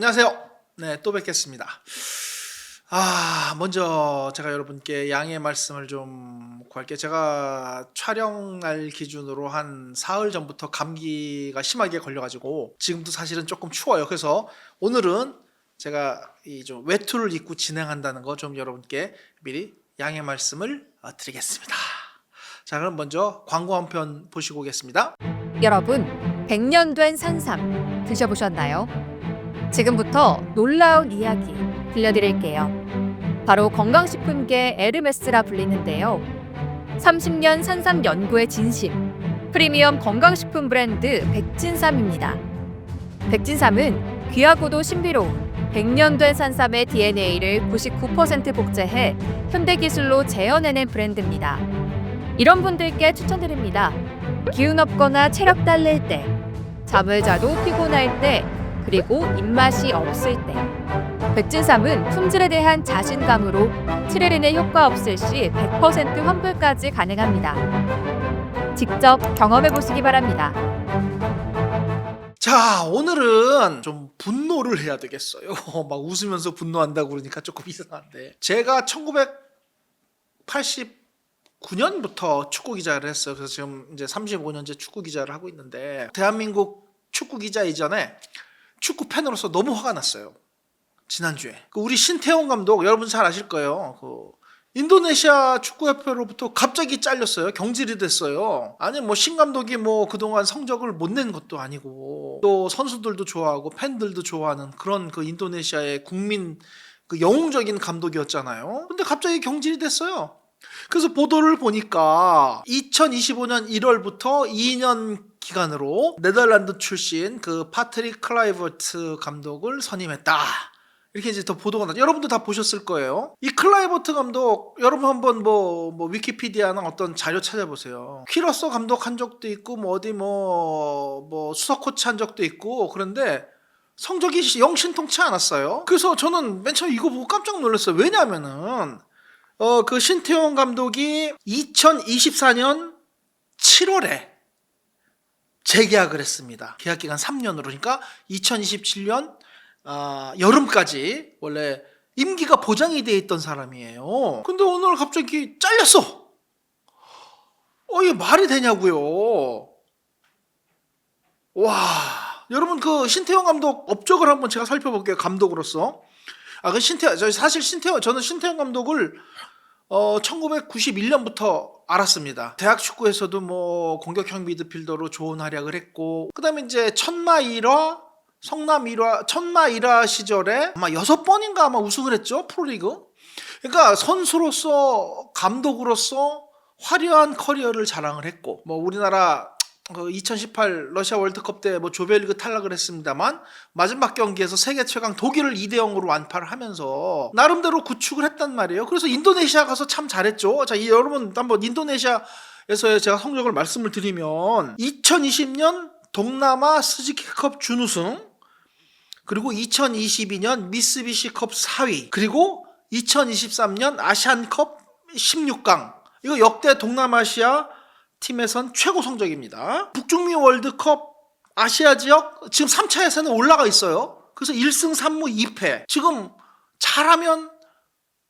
안녕하세요. 네, 또 뵙겠습니다. 아, 먼저 제가 여러분께 양해 말씀을 좀 구할게요. 제가 촬영날 기준으로 한 사흘 전부터 감기가 심하게 걸려가지고 지금도 사실은 조금 추워요. 그래서 오늘은 제가 이 좀 외투를 입고 진행한다는 거 좀 여러분께 미리 양해 말씀을 어, 드리겠습니다. 자, 그럼 먼저 광고 한 편 보시고 오겠습니다. 여러분, 100년 된 산삼 드셔보셨나요? 지금부터 놀라운 이야기 들려드릴게요. 바로 건강식품계 에르메스라 불리는데요. 30년 산삼 연구의 진심, 프리미엄 건강식품 브랜드 백진삼입니다. 백진삼은 귀하고도 신비로운 100년 된 산삼의 DNA를 99% 복제해 현대 기술로 재현해낸 브랜드입니다. 이런 분들께 추천드립니다. 기운 없거나 체력 딸릴 때, 잠을 자도 피곤할 때, 그리고 입맛이 없을 때. 백진삼은 품질에 대한 자신감으로 7일인의 효과 없을 시 100% 환불까지 가능합니다. 직접 경험해 보시기 바랍니다. 자, 오늘은 좀 분노를 해야 되겠어요. 막 웃으면서 분노한다고 그러니까 조금 이상한데. 제가 1989년부터 축구 기자를 했어요. 그래서 지금 이제 35년째 축구 기자를 하고 있는데, 대한민국 축구 기자 이전에 축구 팬으로서 너무 화가 났어요. 지난주에. 그 우리 신태용 감독, 여러분 잘 아실 거예요. 그 인도네시아 축구협회로부터 갑자기 잘렸어요. 경질이 됐어요. 아니 뭐 신 감독이 뭐 그동안 성적을 못 낸 것도 아니고 또 선수들도 좋아하고 팬들도 좋아하는 그런 그 인도네시아의 국민 그 영웅적인 감독이었잖아요. 근데 갑자기 경질이 됐어요. 그래서 보도를 보니까 2025년 1월부터 2년 기간으로 네덜란드 출신 그 파트릭 클라이버트 감독을 선임했다. 이렇게 이제 더 보도가 나죠. 여러분도 다 보셨을 거예요. 이 클라이버트 감독 여러분 한번 뭐, 뭐 위키피디아나 어떤 자료 찾아보세요. 퀴러서 감독 한 적도 있고 뭐 어디 뭐, 뭐 수석 코치 한 적도 있고 그런데 성적이 영신통치 않았어요. 그래서 저는 맨 처음 이거 보고 깜짝 놀랐어요. 왜냐하면은 어 그 신태용 감독이 2024년 7월에 재계약을 했습니다. 계약 기간 3년으로 그러니까 2027년 아, 여름까지 원래 임기가 보장이 돼 있던 사람이에요. 근데 오늘 갑자기 잘렸어. 어, 이게 말이 되냐고요. 와, 여러분 그 신태용 감독 업적을 한번 제가 살펴볼게요. 감독으로서. 아, 그 신태, 저 사실 신태용, 저는 신태용 감독을 어, 1991년부터 알았습니다. 대학 축구에서도 뭐 공격형 미드필더로 좋은 활약을 했고, 그 다음에 이제 천마 1화, 성남 1화, 천마 1화 시절에 아마 여섯 번인가 아마 우승을 했죠. 프로리그. 그러니까 선수로서, 감독으로서 화려한 커리어를 자랑을 했고, 뭐 우리나라 그 2018 러시아 월드컵 때 뭐 조별리그 탈락을 했습니다만 마지막 경기에서 세계 최강 독일을 2대 0으로 완파를 하면서 나름대로 구축을 했단 말이에요. 그래서 인도네시아 가서 참 잘했죠. 자, 이 여러분 한번 인도네시아에서의 제가 성적을 말씀을 드리면 2020년 동남아 스즈키컵 준우승 그리고 2022년 미쓰비시컵 4위 그리고 2023년 아시안컵 16강 이거 역대 동남아시아 팀에선 최고 성적입니다. 북중미 월드컵 아시아 지역 지금 3차 예선에 올라가 있어요. 그래서 1승 3무 2패. 지금 잘하면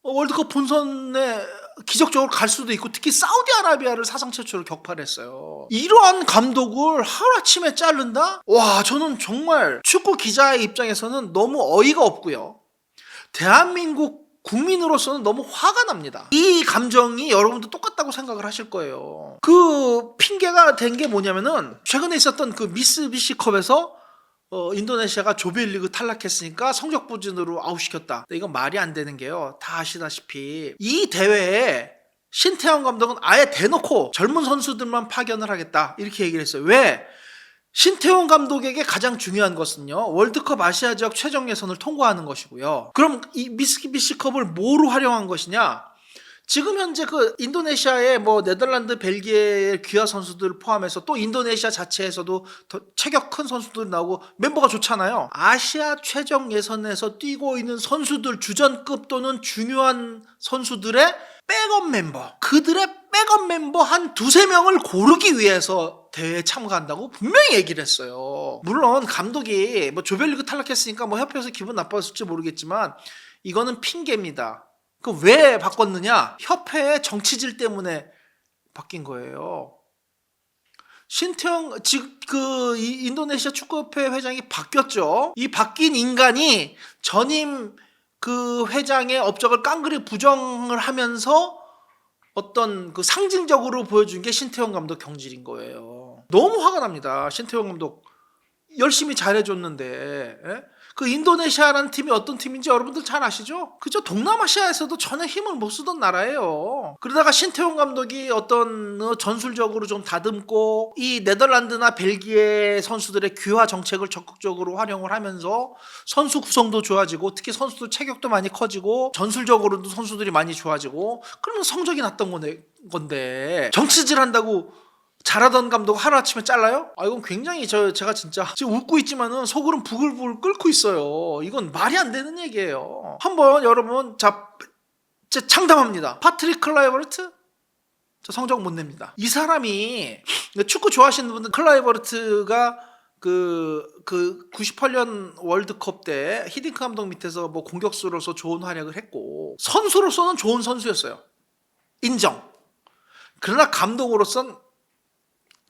월드컵 본선에 기적적으로 갈 수도 있고 특히 사우디아라비아를 사상 최초로 격파를 했어요. 이러한 감독을 하루아침에 자른다? 와 저는 정말 축구 기자의 입장에서는 너무 어이가 없고요. 대한민국 국민으로서는 너무 화가 납니다. 이 감정이 여러분도 똑같다고 생각을 하실 거예요. 그 핑계가 된 게 뭐냐면은 최근에 있었던 그 미쓰비시 컵에서 어, 인도네시아가 조별리그 탈락했으니까 성적 부진으로 아웃시켰다. 이건 말이 안 되는 게요. 다 아시다시피 이 대회에 신태영 감독은 아예 대놓고 젊은 선수들만 파견을 하겠다. 이렇게 얘기를 했어요. 왜? 신태용 감독에게 가장 중요한 것은요 월드컵 아시아 지역 최종 예선을 통과하는 것이고요. 그럼 이 미스키비시컵을 뭐로 활용한 것이냐? 지금 현재 그 인도네시아의 뭐 네덜란드, 벨기에의 귀화 선수들 포함해서 또 인도네시아 자체에서도 더 체격 큰 선수들 나오고 멤버가 좋잖아요. 아시아 최종 예선에서 뛰고 있는 선수들 주전급 또는 중요한 선수들의 백업 멤버 그들의 백업 멤버 한 두세 명을 고르기 위해서 대회에 참가한다고 분명히 얘기를 했어요. 물론 감독이 뭐 조별리그 탈락했으니까 뭐 협회에서 기분 나빴을지 모르겠지만 이거는 핑계입니다. 그 왜 바꿨느냐? 협회의 정치질 때문에 바뀐 거예요. 신태영 그 이- 인도네시아 축구협회 회장이 바뀌었죠. 이 바뀐 인간이 전임 그 회장의 업적을 깡그리 부정을 하면서 어떤 그 상징적으로 보여준 게 신태영 감독 경질인 거예요. 너무 화가 납니다. 신태영 감독 열심히 잘해줬는데 예? 그 인도네시아라는 팀이 어떤 팀인지 여러분들 잘 아시죠? 그죠? 동남아시아에서도 전혀 힘을 못 쓰던 나라예요. 그러다가 신태용 감독이 어떤 어, 전술적으로 좀 다듬고 이 네덜란드나 벨기에 선수들의 귀화 정책을 적극적으로 활용을 하면서 선수 구성도 좋아지고 특히 선수들 체격도 많이 커지고 전술적으로도 선수들이 많이 좋아지고 그러면 성적이 났던 건데 정치질 한다고 잘하던 감독 하루아침에 잘라요? 아 이건 굉장히 저 제가 진짜 지금 웃고 있지만은 속으로는 부글부글 끓고 있어요. 이건 말이 안 되는 얘기예요. 한번 여러분 자, 제 장담합니다. 파트릭 클라이버트 저 성적 못 냅니다. 이 사람이 축구 좋아하시는 분들 클라이버트가 그, 그 98년 월드컵 때 히딩크 감독 밑에서 뭐 공격수로서 좋은 활약을 했고 선수로서는 좋은 선수였어요. 인정. 그러나 감독으로선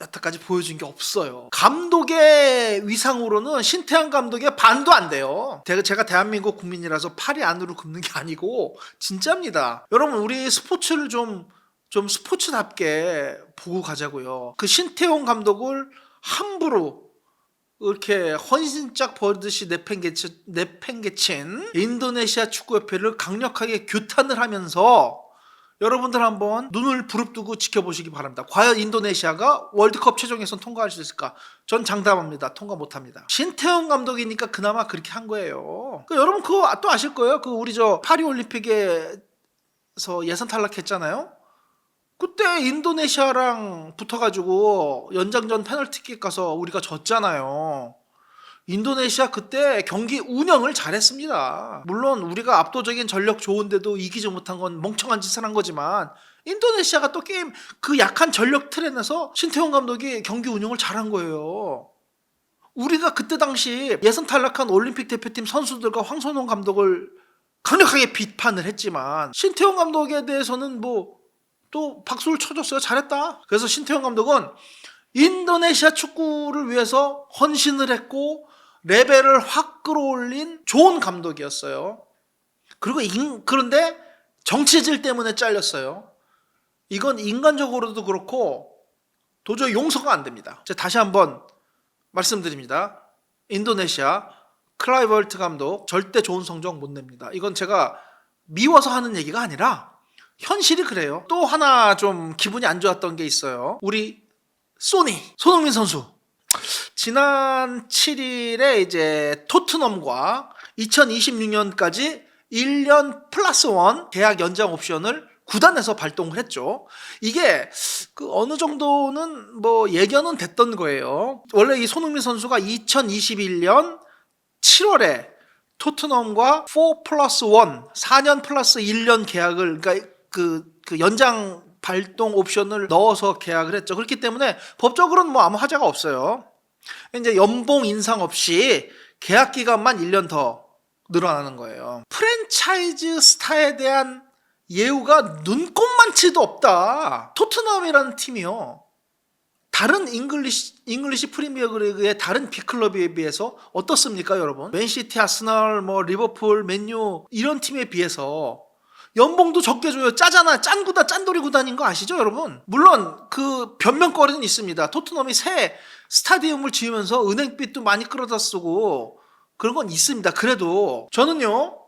여태까지 보여준 게 없어요. 감독의 위상으로는 신태양 감독의 반도 안 돼요. 제가, 대한민국 국민이라서 팔이 안으로 굽는 게 아니고 진짜입니다. 여러분 우리 스포츠를 좀좀 스포츠답게 보고 가자고요. 그 신태용 감독을 함부로 이렇게 헌신짝 버듯이 내팽개치, 내팽개친 인도네시아 축구협회를 강력하게 규탄을 하면서 여러분들 한번 눈을 부릅뜨고 지켜보시기 바랍니다. 과연 인도네시아가 월드컵 최종 예선 통과할 수 있을까? 전 장담합니다. 통과 못합니다. 신태영 감독이니까 그나마 그렇게 한 거예요. 그 여러분 그거 또 아실 거예요. 그 우리 저 파리 올림픽에서 예선 탈락했잖아요. 그때 인도네시아랑 붙어가지고 연장전 페널티킥 가서 우리가 졌잖아요. 인도네시아 그때 경기 운영을 잘했습니다. 물론 우리가 압도적인 전력 좋은데도 이기지 못한 건 멍청한 짓을 한 거지만 인도네시아가 또 게임 그 약한 전력 틀에내서 신태용 감독이 경기 운영을 잘한 거예요. 우리가 그때 당시 예선 탈락한 올림픽 대표팀 선수들과 황선홍 감독을 강력하게 비판을 했지만 신태용 감독에 대해서는 뭐 또 박수를 쳐줬어요. 잘했다. 그래서 신태용 감독은 인도네시아 축구를 위해서 헌신을 했고 레벨을 확 끌어올린 좋은 감독이었어요. 그리고 인- 그런데 정치질 때문에 잘렸어요. 이건 인간적으로도 그렇고 도저히 용서가 안 됩니다. 다시 한번 말씀드립니다. 인도네시아 클라이벌트 감독 절대 좋은 성적 못 냅니다. 이건 제가 미워서 하는 얘기가 아니라 현실이 그래요. 또 하나 좀 기분이 안 좋았던 게 있어요. 우리 소니 손흥민 선수 지난 7일에 이제 토트넘과 2026년까지 1년 플러스 원 계약 연장 옵션을 구단에서 발동을 했죠. 이게 그 어느 정도는 뭐 예견은 됐던 거예요. 원래 이 손흥민 선수가 2021년 7월에 토트넘과 4 플러스 1, 4년 플러스 1년 계약을 그러니까 그, 그 연장 발동 옵션을 넣어서 계약을 했죠. 그렇기 때문에 법적으로는 뭐 아무 하자가 없어요. 이제 연봉 인상 없이 계약 기간만 1년 더 늘어나는 거예요. 프랜차이즈 스타에 대한 예우가 눈꼽만치도 없다. 토트넘이라는 팀이요. 다른 잉글리시 잉글리시 프리미어 리그의 다른 빅클럽에 비해서 어떻습니까, 여러분? 맨시티, 아스널, 뭐 리버풀, 맨유 이런 팀에 비해서 연봉도 적게 줘요. 짜잖아. 짠 구단, 짠돌이 구단인 거 아시죠, 여러분? 물론 그 변명거리는 있습니다. 토트넘이 새 스타디움을 지으면서 은행빚도 많이 끌어다 쓰고 그런 건 있습니다. 그래도 저는요.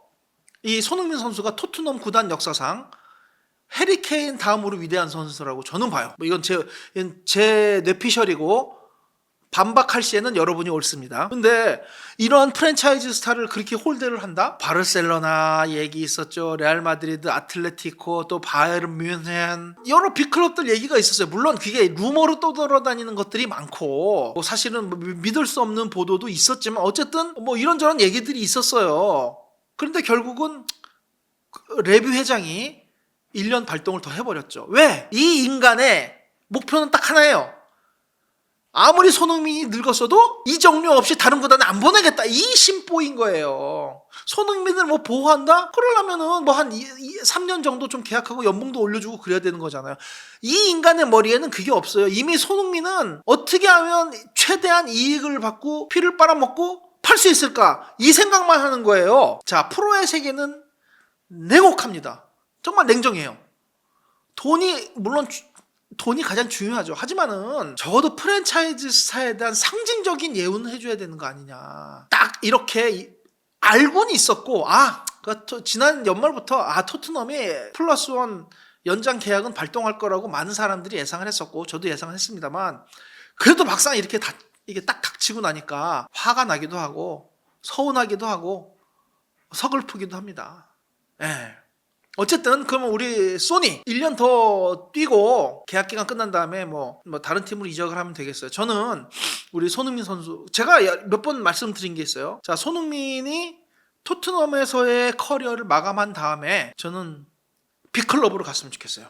이 손흥민 선수가 토트넘 구단 역사상 해리 케인 다음으로 위대한 선수라고 저는 봐요. 뭐 이건 제, 제 뇌피셜이고 반박할 시에는 여러분이 옳습니다. 근데 이러한 프랜차이즈 스타를 그렇게 홀대를 한다? 바르셀로나 얘기 있었죠. 레알 마드리드, 아틀레티코, 또 바이에른 뮌헨 여러 빅클럽들 얘기가 있었어요. 물론 그게 루머로 떠돌아다니는 것들이 많고 뭐 사실은 뭐 믿을 수 없는 보도도 있었지만 어쨌든 뭐 이런저런 얘기들이 있었어요. 그런데 결국은 그 레뷰 회장이 1년 발동을 더 해버렸죠. 왜? 이 인간의 목표는 딱 하나예요. 아무리 손흥민이 늙었어도 이정료 없이 다른 구단에 안 보내겠다. 이 심보인 거예요. 손흥민을 뭐 보호한다? 그러려면은 뭐 한 3년 정도 좀 계약하고 연봉도 올려주고 그래야 되는 거잖아요. 이 인간의 머리에는 그게 없어요. 이미 손흥민은 어떻게 하면 최대한 이익을 받고 피를 빨아먹고 팔 수 있을까? 이 생각만 하는 거예요. 자, 프로의 세계는 냉혹합니다. 정말 냉정해요. 돈이 물론 주- 돈이 가장 중요하죠. 하지만은 적어도 프랜차이즈사에 대한 상징적인 예우는 해줘야 되는 거 아니냐. 딱 이렇게 이- 알고는 있었고 아, 그 토- 지난 연말부터 아 토트넘이 플러스 원 연장 계약은 발동할 거라고 많은 사람들이 예상을 했었고 저도 예상을 했습니다만 그래도 막상 이렇게 다, 이게 딱 닥치고 나니까 화가 나기도 하고 서운하기도 하고 서글프기도 합니다. 예. 어쨌든 그러면 우리 소니 1년 더 뛰고 계약 기간 끝난 다음에 뭐, 뭐 다른 팀으로 이적을 하면 되겠어요. 저는 우리 손흥민 선수 제가 몇 번 말씀드린 게 있어요. 자 손흥민이 토트넘에서의 커리어를 마감한 다음에 저는 빅클럽으로 갔으면 좋겠어요.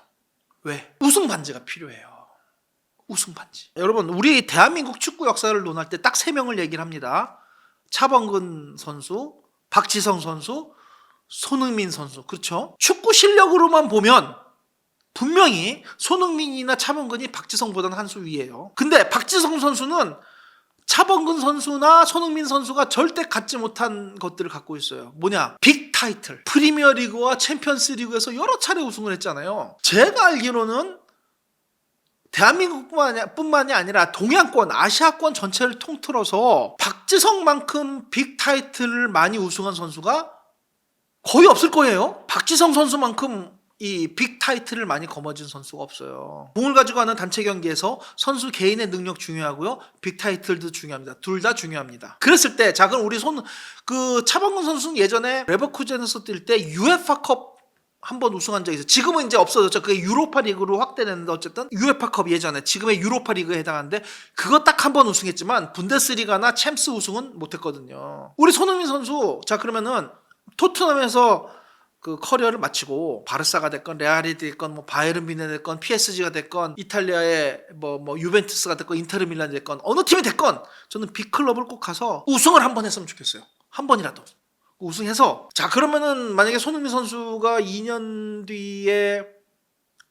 왜? 우승 반지가 필요해요. 우승 반지. 여러분 우리 대한민국 축구 역사를 논할 때 딱 세 명을 얘기를 합니다. 차범근 선수, 박지성 선수, 손흥민 선수. 그렇죠? 축구 실력으로만 보면 분명히 손흥민이나 차범근이 박지성보다는 한 수 위에요. 근데 박지성 선수는 차범근 선수나 손흥민 선수가 절대 갖지 못한 것들을 갖고 있어요. 뭐냐? 빅 타이틀. 프리미어 리그와 챔피언스 리그에서 여러 차례 우승을 했잖아요. 제가 알기로는 대한민국뿐만이 아니라 동양권, 아시아권 전체를 통틀어서 박지성만큼 빅 타이틀을 많이 우승한 선수가 거의 없을 거예요. 박지성 선수만큼 이 빅 타이틀을 많이 거머쥔 선수가 없어요. 공을 가지고 하는 단체 경기에서 선수 개인의 능력 중요하고요. 빅 타이틀도 중요합니다. 둘 다 중요합니다. 그랬을 때, 자, 그럼 우리 손, 그 차범근 선수는 예전에 레버쿠젠에서 뛸때 유에파컵 한번 우승한 적이 있어요. 지금은 이제 없어졌죠. 그게 유로파 리그로 확대됐는데 어쨌든 유에파컵 예전에 지금의 유로파 리그에 해당하는데 그거 딱 한 번 우승했지만 분데스리가나 챔스 우승은 못했거든요. 우리 손흥민 선수 자 그러면은 토트넘에서 그 커리어를 마치고 바르사가 됐건 레알이 됐건 뭐 바이에른 미네 됐건 PSG가 됐건 이탈리아의 뭐 뭐 유벤투스가 됐건 인테르 밀란이 됐건 어느 팀이 됐건 저는 빅 클럽을 꼭 가서 우승을 한 번 했으면 좋겠어요. 한 번이라도. 우승해서 자 그러면은 만약에 손흥민 선수가 2년 뒤에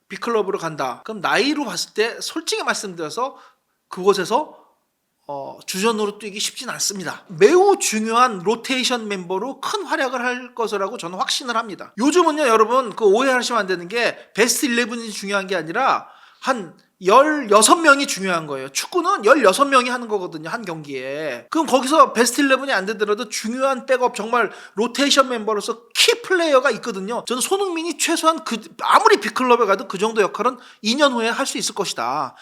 빅클럽으로 간다. 그럼 나이로 봤을 때 솔직히 말씀드려서 그곳에서 어, 주전으로 뛰기 쉽진 않습니다. 매우 중요한 로테이션 멤버로 큰 활약을 할 것이라고 저는 확신을 합니다. 요즘은요, 여러분, 그 오해하시면 안 되는 게 베스트 11이 중요한 게 아니라 한 16명이 중요한 거예요. 축구는 16명이 하는 거거든요, 한 경기에. 그럼 거기서 베스트 11이 안 되더라도 중요한 백업, 정말 로테이션 멤버로서 키 플레이어가 있거든요. 저는 손흥민이 최소한 그, 아무리 빅클럽에 가도 그 정도 역할은 2년 후에 할 수 있을 것이다.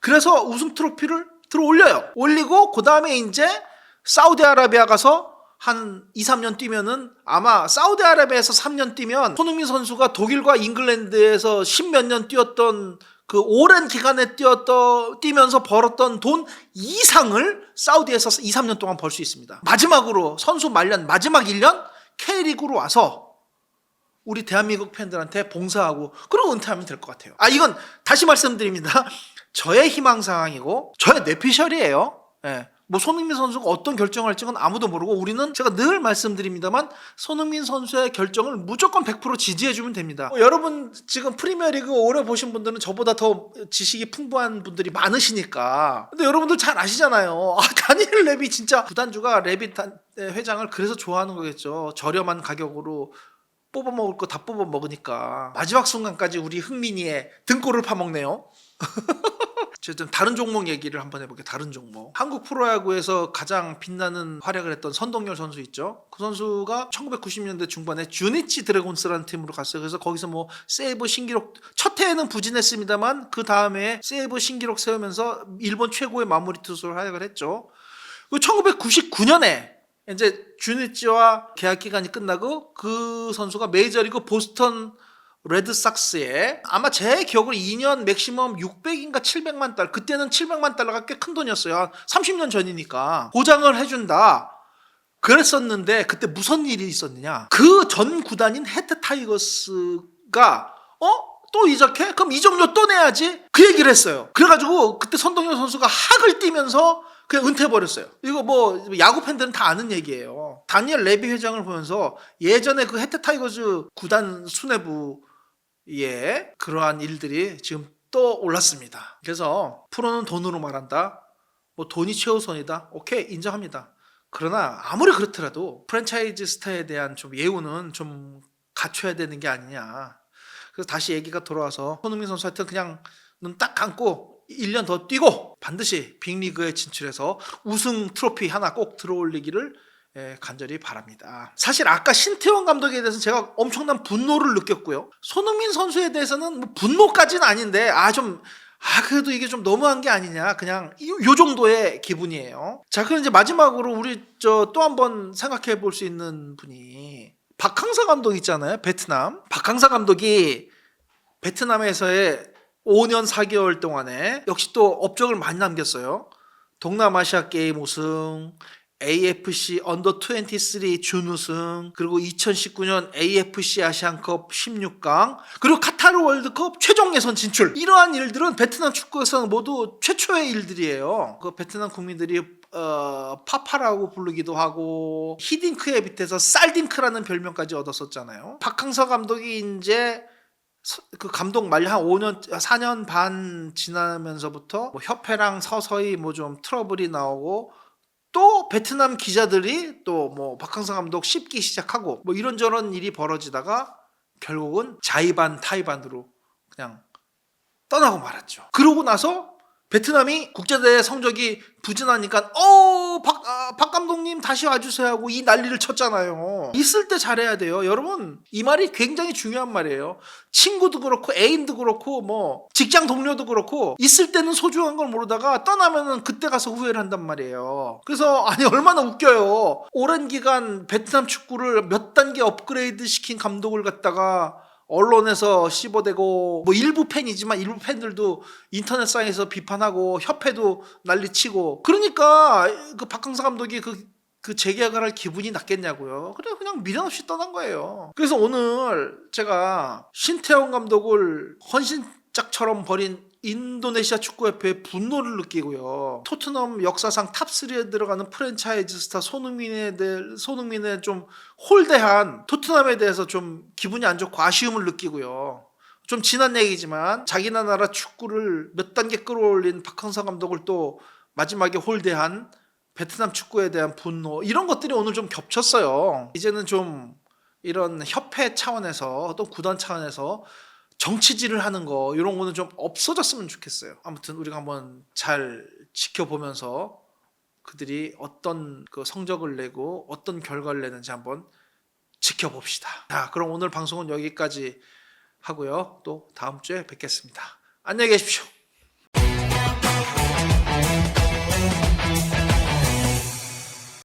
그래서 우승 트로피를 들어 올려요. 올리고, 그 다음에 이제 사우디아라비아 가서 한 2, 3년 뛰면은 아마 사우디아라비아에서 3년 뛰면 손흥민 선수가 독일과 잉글랜드에서 10몇 년 뛰었던 그 오랜 기간에 뛰었던 뛰면서 벌었던 돈 이상을 사우디에서 2, 3년 동안 벌 수 있습니다. 마지막으로 선수 말년 마지막 1년 K리그로 와서 우리 대한민국 팬들한테 봉사하고 그리고 은퇴하면 될 것 같아요. 아 이건 다시 말씀드립니다. 저의 희망 사항이고 저의 뇌피셜이에요. 예. 뭐 손흥민 선수가 어떤 결정을 할지는 아무도 모르고 우리는 제가 늘 말씀드립니다만 손흥민 선수의 결정을 무조건 100% 지지해주면 됩니다. 어, 여러분 지금 프리미어리그 오래 보신 분들은 저보다 더 지식이 풍부한 분들이 많으시니까 근데 여러분들 잘 아시잖아요. 아, 다니엘 레비 진짜 구단주가 레비 단- 회장을 그래서 좋아하는 거겠죠. 저렴한 가격으로 뽑아 먹을 거 다 뽑아 먹으니까 마지막 순간까지 우리 흥민이의 등골을 파먹네요. 어쨌든 다른 종목 얘기를 한번 해볼게요. 다른 종목. 한국 프로야구에서 가장 빛나는 활약을 했던 선동열 선수 있죠. 그 선수가 1990년대 중반에 주니치 드래곤스라는 팀으로 갔어요. 그래서 거기서 뭐 세이브 신기록 첫 해에는 부진했습니다만 그 다음에 세이브 신기록 세우면서 일본 최고의 마무리 투수로 활약을 했죠. 그 1999년에 이제 주니치와 계약 기간이 끝나고 그 선수가 메이저리그 보스턴 레드삭스에 아마 제 기억으로 2년 맥시멈 600인가 700만 달러 그때는 700만 달러가 꽤 큰 돈이었어요. 한 30년 전이니까 보장을 해준다. 그랬었는데 그때 무슨 일이 있었느냐? 그 전 구단인 해태 타이거스가 어? 또 이적해? 그럼 이적료 또 내야지? 그 얘기를 했어요. 그래가지고 그때 선동열 선수가 학을 띄면서 그냥 은퇴해버렸어요. 이거 뭐 야구 팬들은 다 아는 얘기예요. 다니엘 레비 회장을 보면서 예전에 그 해태 타이거즈 구단 수뇌부 에 그러한 일들이 지금 또 올랐습니다. 그래서 프로는 돈으로 말한다. 뭐 돈이 최우선이다. 오케이 인정합니다. 그러나 아무리 그렇더라도 프랜차이즈 스타에 대한 좀 예우는 좀 갖춰야 되는 게 아니냐. 그래서 다시 얘기가 돌아와서 손흥민 선수 하여튼 그냥 눈 딱 감고 1년 더 뛰고 반드시 빅리그에 진출해서 우승 트로피 하나 꼭 들어올리기를 예, 간절히 바랍니다. 사실 아까 신태원 감독에 대해서 제가 엄청난 분노를 느꼈고요. 손흥민 선수에 대해서는 뭐 분노까지는 아닌데 아 좀 아 그래도 이게 좀 너무한 게 아니냐 그냥 이- 요 정도의 기분이에요. 자 그럼 이제 마지막으로 우리 저 또 한번 생각해 볼 수 있는 분이 박항서 감독 있잖아요 베트남 박항서 감독이 베트남에서의 5년 4개월 동안에 역시 또 업적을 많이 남겼어요. 동남아시아 게임 우승, AFC 언더 23 준우승, 그리고 2019년 AFC 아시안컵 16강, 그리고 카타르 월드컵 최종 예선 진출. 이러한 일들은 베트남 축구에서는 모두 최초의 일들이에요. 그 베트남 국민들이 어, 파파라고 부르기도 하고 히딩크의 밑에서 쌀딩크라는 별명까지 얻었었잖아요. 박항서 감독이 이제 서- 그 감독 말려 한 5년 4년 반 지나면서부터 뭐 협회랑 서서히 뭐 좀 트러블이 나오고 또 베트남 기자들이 또 뭐 박항서 감독 씹기 시작하고 뭐 이런저런 일이 벌어지다가 결국은 자이반 타이반으로 그냥 떠나고 말았죠. 그러고 나서 베트남이 국제대회 성적이 부진하니까 어박 아, 박 감독님 다시 와주세요 하고 이 난리를 쳤잖아요. 있을 때 잘해야 돼요. 여러분 이 말이 굉장히 중요한 말이에요. 친구도 그렇고 애인도 그렇고 뭐 직장 동료도 그렇고 있을 때는 소중한 걸 모르다가 떠나면은 그때 가서 후회를 한단 말이에요. 그래서 아니 얼마나 웃겨요. 오랜 기간 베트남 축구를 몇 단계 업그레이드 시킨 감독을 갖다가 언론에서 씹어대고 뭐 일부 팬이지만 일부 팬들도 인터넷상에서 비판하고 협회도 난리치고 그러니까 그 박항서 감독이 그 그 재계약을 할 기분이 났겠냐고요. 그래 그냥 미련 없이 떠난 거예요. 그래서 오늘 제가 신태용 감독을 헌신짝처럼 버린 인도네시아 축구협회의 분노를 느끼고요. 토트넘 역사상 탑3에 들어가는 프랜차이즈 스타 손흥민에 대해 손흥민에 좀 홀대한 토트넘에 대해서 좀 기분이 안 좋고 아쉬움을 느끼고요. 좀 지난 얘기지만 자기네 나라 축구를 몇 단계 끌어올린 박항서 감독을 또 마지막에 홀대한 베트남 축구에 대한 분노 이런 것들이 오늘 좀 겹쳤어요. 이제는 좀 이런 협회 차원에서 또 구단 차원에서 정치질을 하는 거 이런 거는 좀 없어졌으면 좋겠어요. 아무튼 우리가 한번 잘 지켜보면서 그들이 어떤 그 성적을 내고 어떤 결과를 내는지 한번 지켜봅시다. 자, 그럼 오늘 방송은 여기까지 하고요. 또 다음 주에 뵙겠습니다. 안녕히 계십시오.